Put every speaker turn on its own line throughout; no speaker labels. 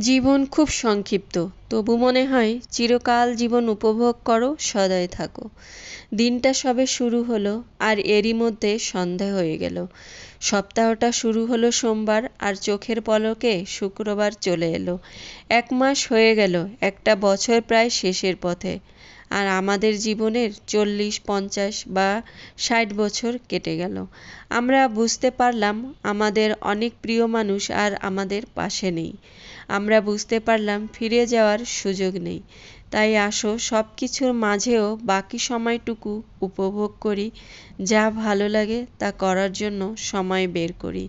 জীবন খুব সংক্ষিপ্ত। তবু মনে হয়, চিরকাল জীবন উপভোগ করো, সদয় থাকো। দিনটা সবে শুরু হলো, আর এরই মধ্যে সন্ধে হয়ে গেল। সপ্তাহটা শুরু হলো সোমবার, আর চোখের পলকে শুক্রবার চলে এলো। এক মাস হয়ে গেল, একটা বছর প্রায় শেষের পথে। আর আমাদের জীবনের চল্লিশ, পঞ্চাশ বা ষাট বছর কেটে গেল। আমরা বুঝতে পারলাম, আমাদের অনেক প্রিয় মানুষ আর আমাদের পাশে নেই। আমরা বুঝতে পারলাম ফিরে যাওয়ার সুযোগ নেই। তাই আসো সব কিছুর মাঝেও বাকি সময়টুকু উপভোগ করি। যা ভালো লাগে তা করার জন্য সময় বের করি।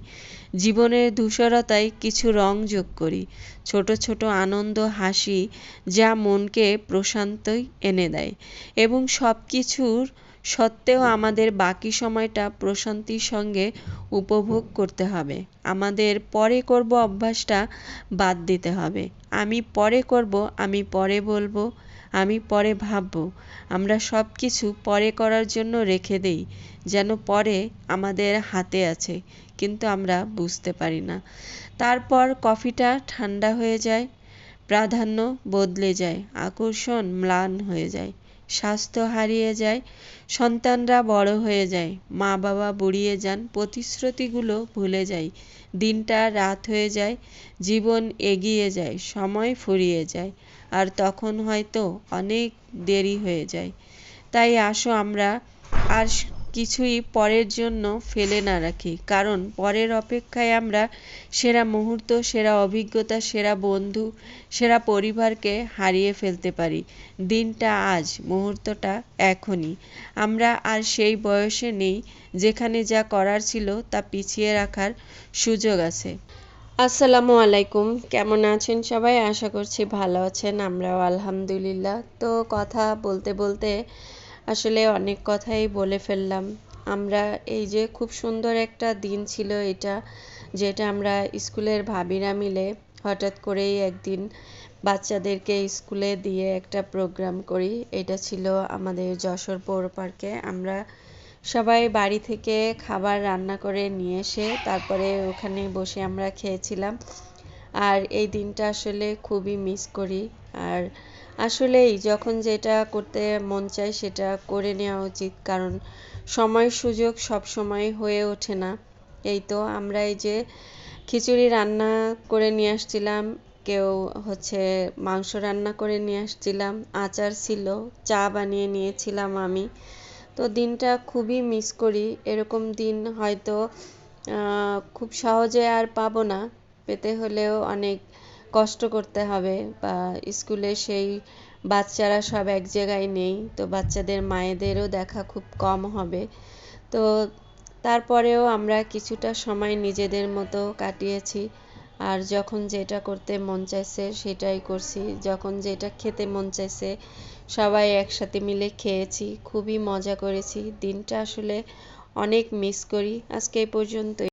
জীবনের ধূসরতায় কিছু রং যোগ করি। ছোট ছোট আনন্দ, হাসি যা মনকে প্রশান্তই এনে দেয়। এবং সব কিছুর সত্ত্বেও আমাদের বাকি সময়টা প্রশান্তির সঙ্গে উপভোগ করতে হবে। আমাদের পরে করব অভ্যাসটা বাদ দিতে হবে। আমি পরে করব, আমি পরে বলব, আমি পরে ভাববো। আমরা সব কিছু পরে করার জন্য রেখে দেই, যেন পরে আমাদের হাতে আছে, কিন্তু আমরা বুঝতে পারি না। তারপর কফিটা ঠান্ডা হয়ে যায়, প্রাধান্য বদলে যায়, আকর্ষণ ম্লান হয়ে যায়। স্বাস্থ্য হারিয়ে যায়, সন্তানরা বড় হয়ে যায় মা বাবা বুড়িয়ে যান, প্রতিশ্রুতিগুলো ভুলে যায়, দিনটা রাত হয়ে যায়, জীবন এগিয়ে যায়, সময় ফুরিয়ে যায়, আর তখন হয়তো অনেক দেরি হয়ে যায়। তাই আসো আমরা, আর কিছুই পরের জন্য ফেলে না রাখি। কারণ পরের অপেক্ষায় আমরা সেরা মুহূর্ত, সেরা অভিজ্ঞতা, সেরা বন্ধু, সেরা পরিবারকে হারিয়ে ফেলতে পারি। দিনটা আজ, মুহূর্তটা এখনই। আমরা আর সেই বয়সে নেই যেখানে যা করার ছিল তা পিছিয়ে রাখার সুযোগ আছে। আসসালামু আলাইকুম। কেমন আছেন সবাই? আশা করছি ভালো আছেন। আমরাও আলহামদুলিল্লাহ। তো কথা বলতে বলতে আসলে অনেক কথাই বলে ফেললাম। আমরা এই যে খুব সুন্দর একটা দিন ছিল এটা, যেটা আমরা স্কুলের ভাবিরা মিলে হঠাৎ করেই একদিন বাচ্চাদেরকে স্কুলে দিয়ে একটা প্রোগ্রাম করি। এটা ছিল আমাদের যশোর পৌর পার্কে। আমরা সবাই বাড়ি থেকে খাবার রান্না করে নিয়ে এসে তারপরে ওখানে বসে আমরা খেয়েছিলাম। আর এই দিনটা আসলে খুবই মিস করি। আর আসলেই যখন যেটা করতে মন চায় সেটা করে নেওয়া উচিত। কারণ সময় সুযোগ সব সময় হয়ে ওঠে না। এই তো আমরা এই যে খিচুড়ি রান্না করে নিয়ে আসছিলাম, কেউ হচ্ছে মাংস রান্না করে নিয়ে আসছিলাম, আচার ছিল, চা বানিয়ে নিয়েছিলাম আমি। তো দিনটা খুবই মিস করি। এরকম দিন হয়তো খুব সহজে আর পাবো না। পেতে হলেও অনেক কষ্ট করতে হবে বা স্কুলে সেই বাচ্চারা সব এক জায়গায় নেই, তো বাচ্চাদের মায়েদেরও দেখা খুব কম হবে। তো তারপরেও আমরা কিছুটা সময় নিজেদের মতো কাটিয়েছি আর যখন যেটা করতে মন চাইছে সেটাই করছি। যখন যেটা খেতে মন চাইছে সবাই একসাথে মিলে খেয়েছি, খুবই মজা করেছি। দিনটা আসলে অনেক মিস করি। আজকে এই পর্যন্তই।